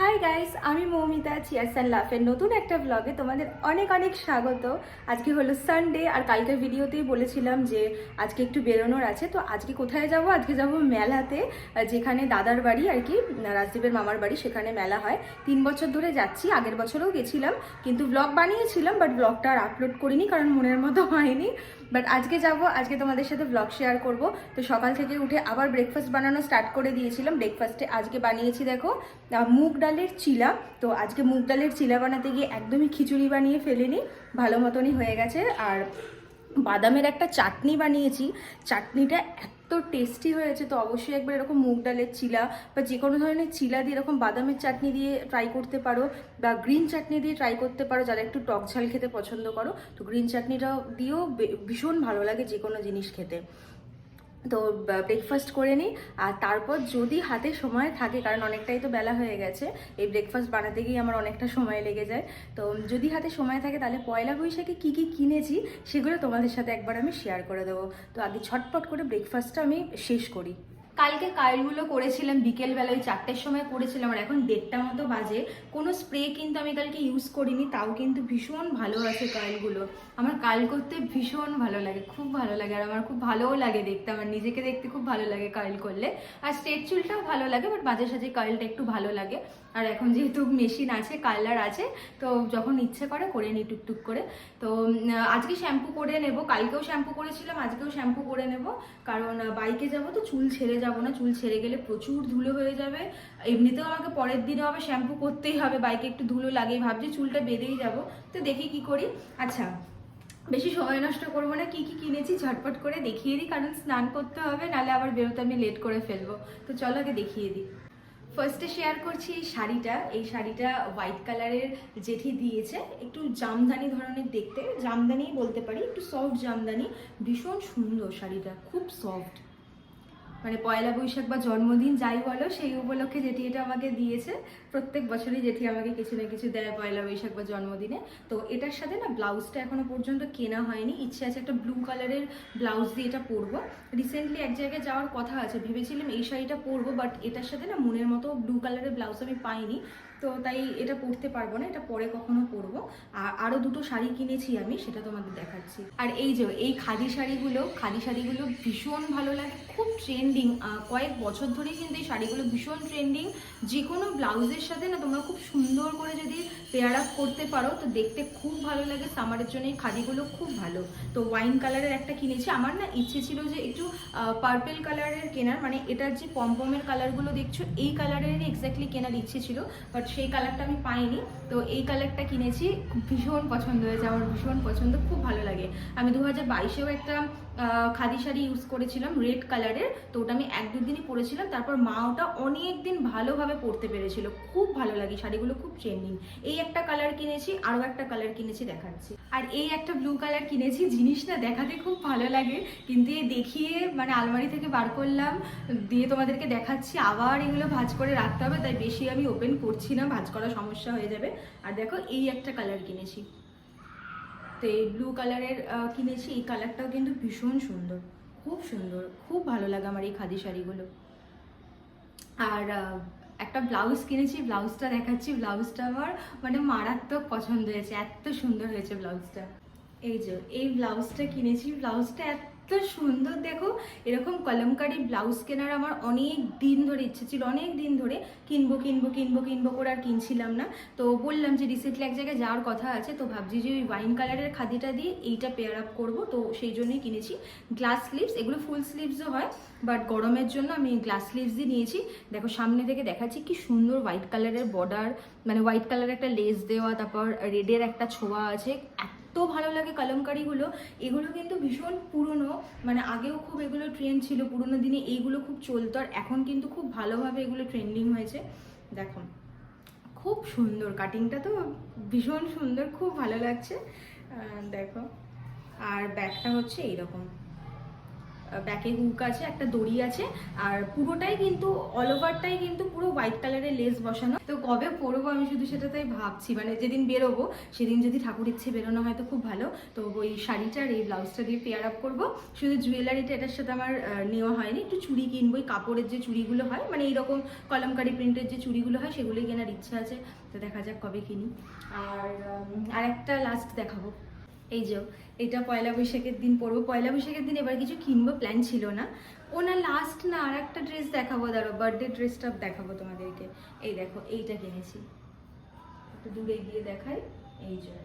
Hi guys আমি Moumita cheers and লাফের নতুন একটা ব্লগে তোমাদের অনেক অনেক স্বাগত। আজকে হলো সানডে আর কালকের ভিডিওতেই বলেছিলাম যে আজকে একটু বেরোনোর আছে, তো আজকে কোথায় যাব? আজকে যাব মেলাতে যেখানে দাদার বাড়ি আর কি, রাজদীপের মামার বাড়ি, সেখানে মেলা হয়। তিন বছর ধরে যাচ্ছি, আগের বছরেও গেছিলাম, কিন্তু ব্লগ বানিয়েছিলাম বাট ব্লগটা আর আপলোড করিনি, কারণ মনের মতো হয়নি। বাট আজকে যাব, আজকে তোমাদের সাথে ব্লগ শেয়ার করব। তো সকাল থেকে উঠে আবার ব্রেকফাস্ট বানানো স্টার্ট করে দিয়েছিলাম। ব্রেকফাস্টে আজকে বানিয়েছি দেখো মুগ ডালের চিলা। তো আজকে মুগ ডালের চিলা বানাতে গিয়ে একদমই খিচুড়ি বানিয়ে ফেলিনি, ভালো মতনই হয়ে গেছে। আর বাদামের একটা চাটনি বানিয়েছি। চাটনিটা এত টেস্টি হয়েছে, তো অবশ্যই একবার এরকম মুগ ডালের চিলা বা যে কোনো ধরনের চিলা দিয়ে এরকম বাদামের চাটনি দিয়ে ট্রাই করতে পারো বা গ্রিন চাটনি দিয়ে ট্রাই করতে পারো, যারা একটু টক ঝাল খেতে পছন্দ করো, তো গ্রিন চাটনিটা দিয়েও ভীষণ ভালো লাগে যে কোনো জিনিস খেতে। তো ব্রেকফাস্ট করে নিই। আর তারপর যদি হাতে সময় থাকে, কারণ অনেকটাই তো বেলা হয়ে গেছে, এই ব্রেকফাস্ট বানাতে গিয়ে আমার অনেকটা সময় লেগে যায়। তো, যদি হাতে সময় থাকে, তাহলে পয়লা বৈশাখে কী কী কিনেছি, সেগুলো তোমাদের সাথে একবার আমি শেয়ার করে দেবো। তো আগে ছটপট করে ব্রেকফাস্টটা আমি শেষ করি। কালকে কাইলগুলো করেছিলাম, বিকেলবেলা ওই চারটের সময় করেছিলাম, আর এখন দেড়টা মতো বাজে। কোনো স্প্রে কিন্তু আমি কালকে ইউজ করিনি, তাও কিন্তু ভীষণ ভালো আছে কাইলগুলো আমার কাল করতে ভীষণ ভালো লাগে, খুব ভালো লাগে, আর আমার খুব ভালোও লাগে দেখতে, আমার নিজেকে দেখতে খুব ভালো লাগে কাইল করলে। আর স্ট্রেট চুলটাও ভালো লাগে বাট মাঝে সাঝে কাইলটা একটু ভালো লাগে। আর এখন যেহেতু মেশিন আছে, কালার আছে, তো যখন ইচ্ছে করে করে নিই টুকটুক করে। তো আজকে শ্যাম্পু করে নেব, কালকেও শ্যাম্পু করেছিলাম, আজকেও শ্যাম্পু করে নেব। কারণ বাইকে যাব তো চুল ছেড়ে যাব না, চুল ছেড়ে গেলে প্রচুর ধুলো হয়ে যাবে। এমনিতেও আমাকে পরের দিনে হবে শ্যাম্পু করতেই হবে, বাইকে একটু ধুলো লাগেই ভাবছি, চুলটা বেঁধেই যাব। তো দেখি কি করি। আচ্ছা বেশি সময় নষ্ট করব না, কি কি কিনেছি ঝটপট করে দেখিয়ে দিই, কারণ স্নান করতে হবে নাহলে আবার বেরোতে আমি লেট করে ফেলব। তো চলো আগে দেখিয়ে দিই। ফার্স্টে শেয়ার করছি এই শাড়িটা। এই শাড়িটা হোয়াইট কালারের জেঠি দিয়েছে। একটু জামদানি ধরনের দেখতে। জামদানি বলতে পারি, একটু সফট জামদানি। ভীষণ সুন্দর শাড়িটা, খুব সফট মানে পয়লা বৈশাখ বা জন্মদিন যাই বলো, সেই উপলক্ষে জেঠি এটা আমাকে দিয়েছে। প্রত্যেক বছরই জেঠি আমাকে কিছু না কিছু দেয় পয়লা বৈশাখ বা জন্মদিনে। তো এটার সাথে না ব্লাউজটা এখনও পর্যন্ত কেনা হয়নি। ইচ্ছে আছে একটা ব্লু কালারের ব্লাউজ দিয়ে এটা পরবো। রিসেন্টলি এক জায়গায় যাওয়ার কথা আছে, ভেবেছিলাম এই শাড়িটা পরবো বাট এটার সাথে না মনের মতো ব্লু কালারের ব্লাউজ আমি পাইনি। তো তাই এটা পরতে পারব না, এটা পরে কখনো পরবো। আর আরও দুটো শাড়ি কিনেছি আমি, সেটা তোমাদের দেখাচ্ছি। আর এই যে, এই খাদি শাড়িগুলো খাদি শাড়িগুলো ভীষণ ভালো লাগে, খুব ট্রেন্ডিং কয়েক বছর ধরেই কিন্তু এই শাড়িগুলো ভীষণ ট্রেন্ডিং যে কোনো ব্লাউজের সাথে না, তোমরা খুব সুন্দর করে যদি পেয়ার আপ করতে পারো, তো দেখতে খুব ভালো লাগে। সামারের জন্য এই খাদিগুলো খুব ভালো। তো ওয়াইন কালারের একটা কিনেছি। আমার না ইচ্ছে ছিল যে একটু পার্পেল কালারের কেনার মানে এটার যে পমপমের কালারগুলো দেখছ, এই কালারেরই এক্স্যাক্টলি কেনার ইচ্ছে ছিল। বাট সেই কালারটা আমি পাইনি। তো এই কালারটা কিনেছি, ভীষণ পছন্দ হয়েছে, আমার ভীষণ পছন্দ, খুব ভালো লাগে। আমি দু হাজার বাইশেও একটা খাদি শাড়ি ইউজ করেছিলাম রেড কালারের তো ওটা আমি এক দুদিনই পরেছিলাম। তারপর মা ওটা অনেক দিন ভালোভাবে পরতে পেরেছিল। খুব ভালো লাগে, শাড়িগুলো খুব ট্রেন্ডিং এই একটা কালার কিনেছি, আরও একটা কালার কিনেছি, দেখাচ্ছি। আর এই একটা ব্লু কালার কিনেছি জিনিসটা দেখাতে খুব ভালো লাগে। কিন্তু এই দেখিয়ে মানে আলমারি থেকে বার করলাম, দিয়ে তোমাদেরকে দেখাচ্ছি। আবার এগুলো ভাজ করে রাখতে হবে, তাই বেশি আমি ওপেন করছি না, ভাজ করা সমস্যা হয়ে যাবে। আর দেখো, এই একটা কালার কিনেছি। তো এই ব্লু কালারের কিনেছি। এই কালারটাও কিন্তু ভীষণ সুন্দর। খুব সুন্দর। খুব ভালো লাগে আমার এই খাদি শাড়িগুলো। আর একটা ব্লাউজ কিনেছি। ব্লাউজটা দেখাচ্ছি। ব্লাউজটা আমার মানে মারাত্মক পছন্দ হয়েছে। এত সুন্দর হয়েছে ব্লাউজটা এই যে, এই ব্লাউজটা কিনেছি। ব্লাউজটা এত সুন্দর, দেখো। এরকম কলমকারি ব্লাউজ কেনার আমার অনেক দিন ধরে ইচ্ছে ছিল, অনেক দিন ধরে কিনবো কিনবো কিনবো কিনবো করে আর কিনছিলাম না। তো বললাম যে রিসেন্টলি এক জায়গায় যাওয়ার কথা আছে, তো ভাবছি যে ওই ওয়াইন কালারের খাদিটা দিয়ে এইটা পেয়ার আপ করব। তো সেই জন্যই কিনেছি। গ্লাস স্লিভস এগুলো ফুল স্লিভসও হয় বাট গরমের জন্য আমি গ্লাস স্লিভস দিয়ে নিয়েছি। দেখো, সামনে থেকে দেখাচ্ছি কি সুন্দর হোয়াইট কালারের বর্ডার মানে হোয়াইট কালারের একটা লেস দেওয়া, তারপর রেডের একটা ছোঁয়া আছে, এত ভালো লাগে কলমকারিগুলো, এগুলো কিন্তু ভীষণ পুরনো মানে আগেও খুব এগুলো ট্রেন্ড ছিল, পুরনো দিনে এইগুলো খুব চলতো, আর এখন কিন্তু খুব ভালোভাবে এগুলো ট্রেন্ডিং হয়েছে। দেখো খুব সুন্দর কাটিংটা তো ভীষণ সুন্দর, খুব ভালো লাগছে। দেখো, আর ব্যাগটা হচ্ছে এইরকম। ব্যাকে হুক আছে একটা দড়ি আছে আর পুরোটাই কিন্তু অল ওভারটাই কিন্তু পুরো হোয়াইট কালারের লেস বসানো। তো কবে পরবো আমি শুধু সেটা তাই ভাবছি মানে যেদিন বেরোবো সেদিন যদি ঠাকুর ইচ্ছে বেরোনো হয় তো খুব ভালো। তো ওই শাড়িটা আর এই ব্লাউজটা দিয়ে পেয়ার আপ করব। শুধু জুয়েলারিটা এটার সাথে আমার নেওয়া হয়নি একটু চুড়ি কিনবো ওই কাপড়ের যে চুড়িগুলো হয় মানে এইরকম কলমকারি প্রিন্টের যে চুড়িগুলো হয় সেগুলোই কেনার ইচ্ছা আছে। তো দেখা যাক কবে কিনি। আর উম, আর একটা লাস্ট দেখাবো। এই যে, এটা পয়লা বৈশাখের দিন পরবো। পয়লা বৈশাখের দিন এবার কিছু কিনবো প্ল্যান ছিল না। ও না লাস্ট না আর একটা ড্রেস দেখাবো দাঁড়ো বার্থডে ড্রেসটা দেখাবো তোমাদেরকে। এই দেখো, এইটা কিনেছি। একটু দূরে গিয়ে দেখাই। এই যে।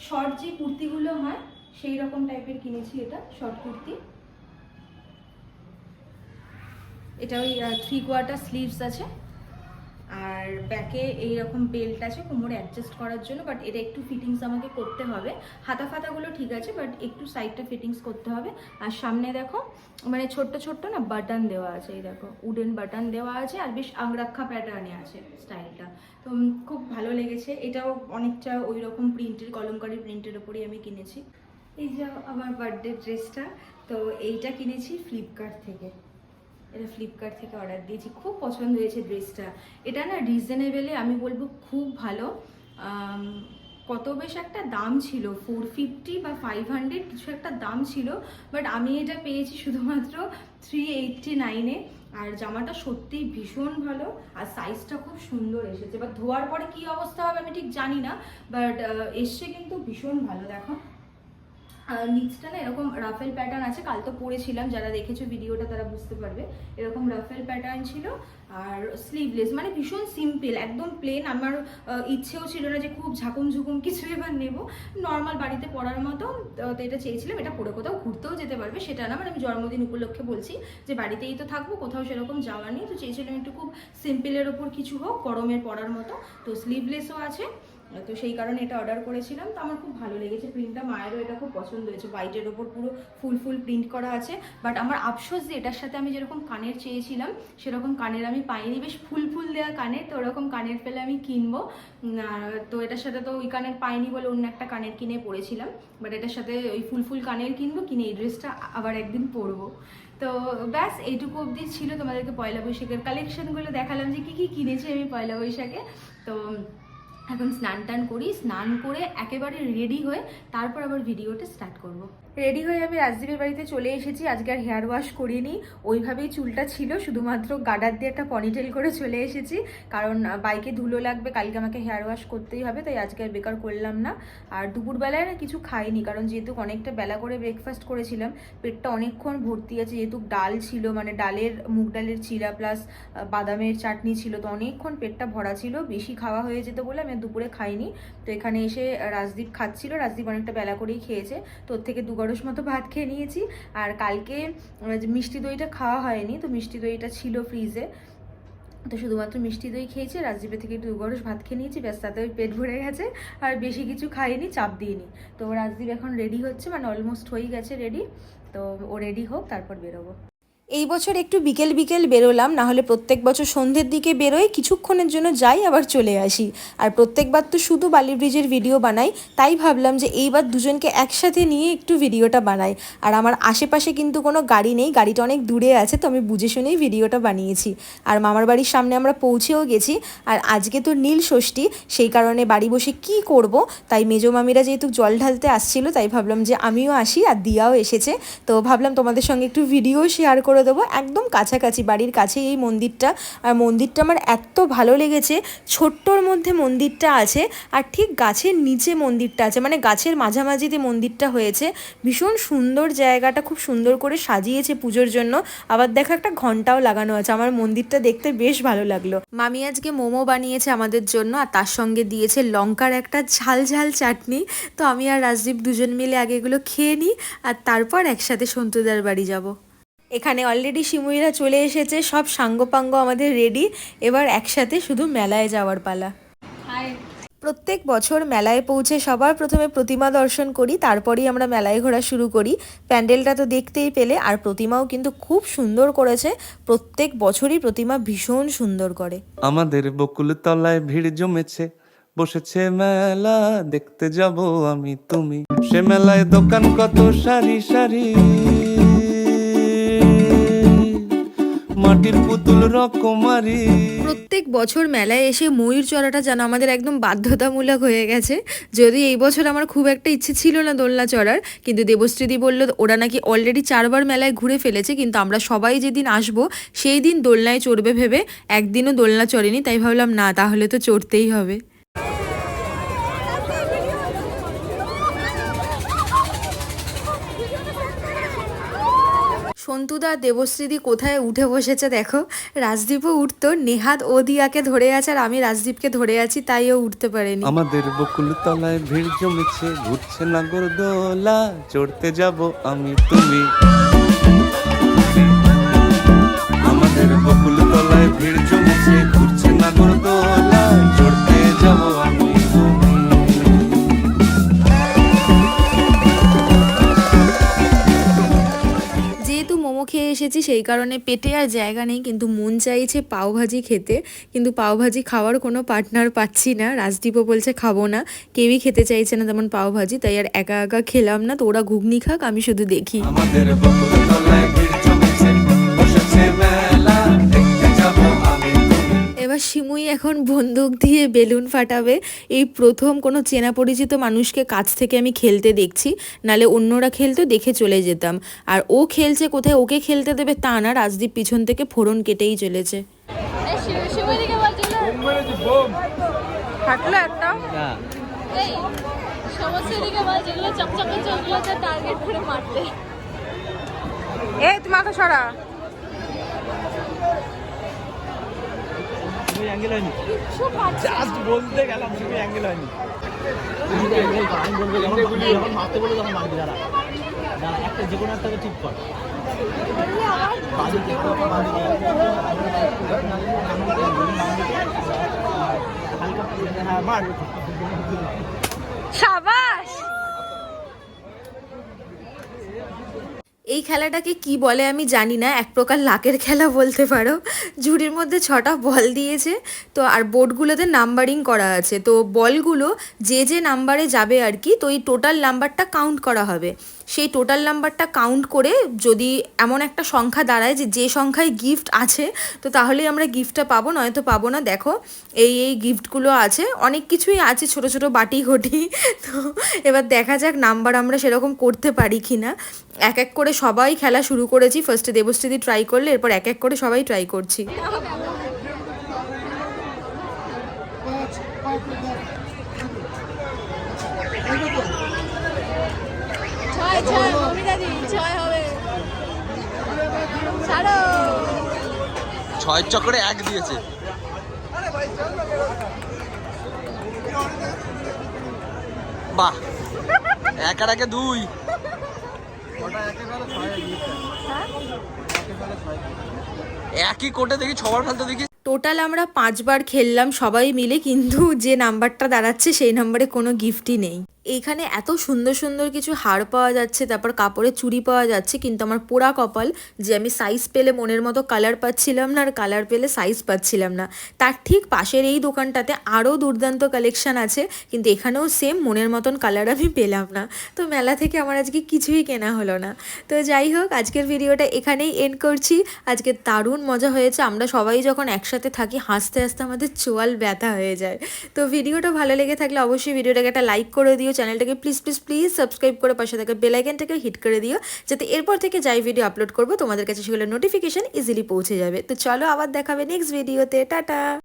শর্ট যে কুর্তিগুলো হয়, সেই রকম টাইপের কিনেছি এটা শর্ট কুর্তি। এটা ওই থ্রি কোয়ার্টার স্লিভস আছে। আর ব্যাকে এইরকম বেল্ট আছে, কোমরে অ্যাডজাস্ট করার জন্য বাট এটা একটু ফিটিংস আমাকে করতে হবে। হাতা ফাতাগুলো ঠিক আছে বাট একটু সাইডটা ফিটিংস করতে হবে। আর সামনে দেখো মানে ছোট্ট ছোট্ট না বাটন দেওয়া আছে, এই দেখো উডেন বাটন দেওয়া আছে, আর বেশ আংরাক্ষা প্যাটার্নে আছে স্টাইলটা তো খুব ভালো লেগেছে, এটাও অনেকটা ওই রকম প্রিন্টের কলমকারি প্রিন্টের ওপরেই আমি কিনেছি। এই যে আমার বার্থডে ড্রেসটা তো এইটা কিনেছি ফ্লিপকার্ট থেকে। এটা ফ্লিপকার্ট থেকে অর্ডার দিয়েছি। খুব পছন্দ হয়েছে ড্রেসটা এটা না রিজনেবেলে আমি বলব খুব ভালো। কত বেশ একটা দাম ছিল। ফোর ফিফটি বা ফাইভ হান্ড্রেড কিছু একটা দাম ছিল। বাট আমি এটা পেয়েছি শুধুমাত্র থ্রি এইটটি নাইনে আর জামাটা সত্যিই ভীষণ ভালো। আর সাইজটা খুব সুন্দর এসেছে। এবার ধোয়ার পরে কি অবস্থা হবে আমি ঠিক জানি না। বাট এসছে কিন্তু ভীষণ ভালো, দেখো। নিচটা না এরকম রাফেল প্যাটার্ন আছে, কাল তো পরেছিলাম যারা দেখেছ ভিডিওটা তারা বুঝতে পারবে। এরকম রাফেল প্যাটার্ন ছিল, আর স্লিভলেস মানে ভীষণ সিম্পল একদম প্লেন আমার ইচ্ছেও ছিল না যে খুব ঝাকুম ঝুকুম কিছু এবার নেব। নর্মাল বাড়িতে পরার মতো তো এটা চেয়েছিলাম, এটা পরে কোথাও ঘুরতেও যেতে পারবে, সেটা না মানে আমি জন্মদিন উপলক্ষে বলছি যে বাড়িতেই তো থাকব, কোথাও সেরকম যাওয়ার নেই। তো চেয়েছিলাম একটু খুব সিম্পলের ওপর কিছু হোক, গরমের পরার মতো। তো স্লিভলেসও আছে। তো সেই কারণে এটা অর্ডার করেছিলাম। তো আমার খুব ভালো লেগেছে প্রিন্টটা মায়েরও এটা খুব পছন্দ হয়েছে। হোয়াইটের ওপর পুরো ফুল ফুল প্রিন্ট করা আছে। বাট আমার আফসোস যে এটার সাথে আমি যেরকম কানের চেয়েছিলাম, সেরকম কানের আমি পাইনি। বেশ ফুল ফুল দেওয়া কানের তো ওরকম কানের পেলে আমি কিনবো। তো এটার সাথে তো ওই কানের পাইনি বলে অন্য একটা কানের কিনে পরেছিলাম বাট এটার সাথে ওই ফুল ফুল কানের কিনবো, কিনে এই ড্রেসটা আবার একদিন পরবো। তো ব্যাস, এইটুকু অবধি ছিল তোমাদেরকে পয়লা বৈশাখের কালেকশনগুলো দেখালাম যে কী কী কিনেছি আমি পয়লা বৈশাখে। তো এখন স্নান টান করি, স্নান করে একেবারে রেডি হয়ে তারপর আবার ভিডিওটা স্টার্ট করব। রেডি হয়ে আমি রাজদীপের বাড়িতে চলে এসেছি, আজকে আর হেয়ার ওয়াশ করিনি। ওইভাবেই চুলটা ছিল, শুধুমাত্র গাডার দিয়ে একটা পনিটেল করে চলে এসেছি। কারণ বাইকে ধুলো লাগবে, কালকে আমাকে হেয়ার ওয়াশ করতেই হবে, তাই আজকে আর বেকার করলাম না। আর দুপুরবেলায় না কিছু খাইনি, কারণ যেহেতু অনেকটা বেলা করে ব্রেকফাস্ট করেছিলাম, পেটটা অনেকক্ষণ ভর্তি আছে, যেহেতু ডাল ছিল মানে ডালের, মুগ ডালের চিরা প্লাস বাদামের চাটনি ছিল, তো অনেকক্ষণ পেটটা ভরা ছিল, বেশি খাওয়া হয়ে যেত বলে আমি আর দুপুরে খাইনি। তো এখানে এসে রাজদীপ খাচ্ছিল। রাজদীপ অনেকটা বেলা করেই খেয়েছে। তো ওর থেকে দু গরস মতো ভাত খেয়ে নিয়েছি। আর কালকে মিষ্টি দইটা খাওয়া হয়নি, তো মিষ্টি দইটা ছিল ফ্রিজে। তো শুধুমাত্র মিষ্টি দই খেয়েছি। রাজদীপের থেকে একটু গরস ভাত খেয়ে নিয়েছি। ব্যাস, তাতে ওই পেট ভরে গেছে। আর বেশি কিছু খাইনি, চাপ দিইনি। তো রাজদীপ এখন রেডি হচ্ছে। মানে অলমোস্ট হয়েই গেছে রেডি তো ও রেডি হোক, তারপর বেরোবো। এই বছর একটু বিকেল বিকেল বেরোলাম না হলে প্রত্যেক বছর সন্ধ্যের দিকে বেরোই কিছুক্ষণের জন্য যাই আবার চলে আসি। আর প্রত্যেকবার তো শুধু বালি ব্রিজের ভিডিও বানাই, তাই ভাবলাম যে এইবার দুজনকে একসাথে নিয়ে একটু ভিডিওটা বানাই। আর আমার আশেপাশে কিন্তু কোনো গাড়ি নেই, গাড়িটা অনেক দূরে আছে, তো আমি বুঝে শুনেই ভিডিওটা বানিয়েছি। আর মামার বাড়ির সামনে আমরা পৌঁছেও গেছি, আর আজকে তো নীল ষষ্ঠী, সেই কারণে বাড়ি বসে কি করব? তাই মেজো মামিরা যেহেতু জল ঢালতে আসছিল, তাই ভাবলাম যে আমিও আসি আর দিয়াও এসেছে। তো ভাবলাম তোমাদের সঙ্গে একটু ভিডিও শেয়ার করে দেবো, একদম কাছাকাছি, বাড়ির কাছে এই মন্দিরটা। আর মন্দিরটা আমার এত ভালো লেগেছে, ছোট্টর মধ্যে মন্দিরটা আছে, আর ঠিক গাছের নিচে মন্দিরটা আছে মানে গাছের মাঝামাঝি মাঝামাঝিতে মন্দিরটা হয়েছে। ভীষণ সুন্দর জায়গাটা, খুব সুন্দর করে সাজিয়েছে পুজোর জন্য। আবার দেখো একটা ঘন্টাও লাগানো আছে, আমার মন্দিরটা দেখতে বেশ ভালো লাগল। মামি আজকে মোমো বানিয়েছে আমাদের জন্য, আর তার সঙ্গে দিয়েছে লঙ্কার একটা ঝাল ঝাল চাটনি। তো আমি আর রাজদীপ দুজন মিলে আগে এগুলো খেয়ে নিই, আর তারপর একসাথে সন্তুদার বাড়ি যাব। এখানে অলরেডি শিমুইরা চলে এসেছে সব সাঙ্গপাঙ্গ আমাদের রেডি এবার একসাথে শুধু মেলায় যাওয়ার পালা। প্রত্যেক বছর মেলায় পৌঁছে সবার প্রথমে প্রতিমা দর্শন করি তারপরেই আমরা মেলায় ঘোরা শুরু করি। প্যান্ডেলটা তো দেখতেই পেলে আর প্রতিমাও কিন্তু খুব সুন্দর করেছে। প্রত্যেক বছরই প্রতিমা ভীষণ সুন্দর করে। আমাদের বকুল তলায় ভিড় জমেছে বসেছে মেলা দেখতে যাব আমি তুমি। সে মেলায় দোকান কত সারি সারি। মাটির পুতুল রকমারি। প্রত্যেক বছর মেলায় এসে ময়ূর চড়াটা যেন আমাদের একদম বাধ্যতামূলক হয়ে গেছে। যদি এই বছর আমার খুব একটা ইচ্ছে ছিল না দোলনা চড়ার, কিন্তু দেবশ্রীদি বলল, ওরা নাকি অলরেডি চারবার মেলায় ঘুরে ফেলেছে, কিন্তু আমরা সবাই যেদিন আসব, সেই দিন দোলনায় চড়বে ভেবে একদিনও দোলনা চড়েনি, তাই ভাবলাম, না, তাহলে তো চড়তেই হবে। সন্তুদা দেবশ্রীদি কোথায় উঠে বসেছে দেখো। রাজদীপও উঠতো, নেহাত ও দিয়াকে ধরে আছে আর আমি রাজদীপকে ধরে আছি, তাই ও উঠতে পারেনি। আমাদের বকুল তলায় ভিড় জমেছে, ঘুরছে নাগর দোলা, চড়তে যাব আমি তুমি। আমাদের বকুল তলায় ভিড় জমেছে খেয়ে সেই কারণে পেটে আর জায়গা নেই, কিন্তু মন চাইছে পাওভাজি খেতে। কিন্তু পাওভাজি খাওয়ার কোনো পার্টনার পাচ্ছি না। রাজদীপও বলছে, খাব না। কেউই খেতে চাইছে না তেমন পাওভাজি তাই আর একা একা খেলাম না, তো ওরা ঘুগনি খাক, আমি শুধু দেখি। আমাদের এবার শিমুই এখন বন্দুক দিয়ে বেলুন ফাটাবে। এই প্রথম কোনো চেনা পরিচিত মানুষকে কাছ থেকে আমি খেলতে দেখছি নালে অন্যরা খেলতো দেখে চলে যেতাম। আর ও খেলছে কোথায় ওকে খেলতে দেবে তা না রাজদীপ পিছন থেকে ফোড়ন কেটেই চলেছে। একটা? এই, সমস্ত দিকে বলছিল, চকচকে চোখগুলোতে টার্গেট করে মারতে। এই তুমি মাথা সরা কিচ্ছু পারছে না। জাস্ট বলতে গেলাম অ্যাঙ্গেল হয়নি মারতে বলে তখন একটা যে কোনো ঠিক সাবাস এই খেলাটাকে কি বলে আমি জানি না, এক প্রকার লাকের খেলা বলতে পারো। ঝুড়ির মধ্যে ছটা বল দিয়েছে, তো আর বোর্ডগুলোতে নাম্বারিং করা আছে। তো বলগুলো যে যে নাম্বারে যাবে আর কি, তো এই টোটাল নাম্বারটা কাউন্ট করা হবে। সেই টোটাল নাম্বারটা কাউন্ট করে যদি এমন একটা সংখ্যা দাঁড়ায় যে যে সংখ্যায় গিফট আছে তো তাহলেই আমরা গিফটটা পাবো নয়তো পাবো না। দেখো এই এই গিফটগুলো আছে। অনেক কিছুই আছে ছোট ছোট বাটি ঘটি। তো এবার দেখা যাক নাম্বার আমরা সেরকম করতে পারি কি না এক এক করে সবাই খেলা শুরু করেছি। ফার্স্টে দেবশ্রীদি ট্রাই করলে এরপর এক এক করে সবাই ট্রাই করছি। ছয়, ছয়, মমিতাদি, ছয় হবে। ছাড়ো। ছয় চক্করে এক দিয়েছে বাহ এক আর একে দুই একই কোটে দেখি ছবার ফেলতে দেখি টোটাল আমরা পাঁচবার খেললাম সবাই মিলে কিন্তু যে নাম্বারটা দাঁড়াচ্ছে সেই নাম্বারে কোনো গিফটই নেই এইখানে এত সুন্দর সুন্দর কিছু হার পাওয়া যাচ্ছে, তারপর কাপড়ের চুড়ি পাওয়া যাচ্ছে, কিন্তু আমার পোড়া কপাল যে আমি সাইজ পেলে মনের মতো কালার পাচ্ছিলাম না আর কালার পেলে সাইজ পাচ্ছিলাম না। তার ঠিক পাশের এই দোকানটাতে আরও দুর্দান্ত কালেকশন আছে, কিন্তু এখানেও সেম মনের মতন কালার আমি পেলাম না। তো মেলা থেকে আমার আজকে কিছুই কেনা হলো না। তো যাই হোক, আজকের ভিডিওটা এখানেই এন্ড করছি। আজকে দারুণ মজা হয়েছে, আমরা সবাই যখন একসাথে থাকি, হাসতে হাসতে আমাদের চোয়াল ব্যথা হয়ে যায়। তো ভিডিওটা ভালো লেগে থাকলে অবশ্যই ভিডিওটাকে একটা লাইক করে দিও চ্যানেলটাকে প্লিজ প্লিজ প্লিজ সাবস্ক্রাইব করে পাশে থাকা বেলাইকেনটাকে হিট করে দিও, যাতে এরপর থেকে যাই ভিডিও আপলোড করব, তোমাদের কাছে সেগুলো নোটিফিকেশান ইজিলি পৌঁছে যাবে। তো চলো আবার দেখাবে নেক্সট ভিডিওতে টাটা!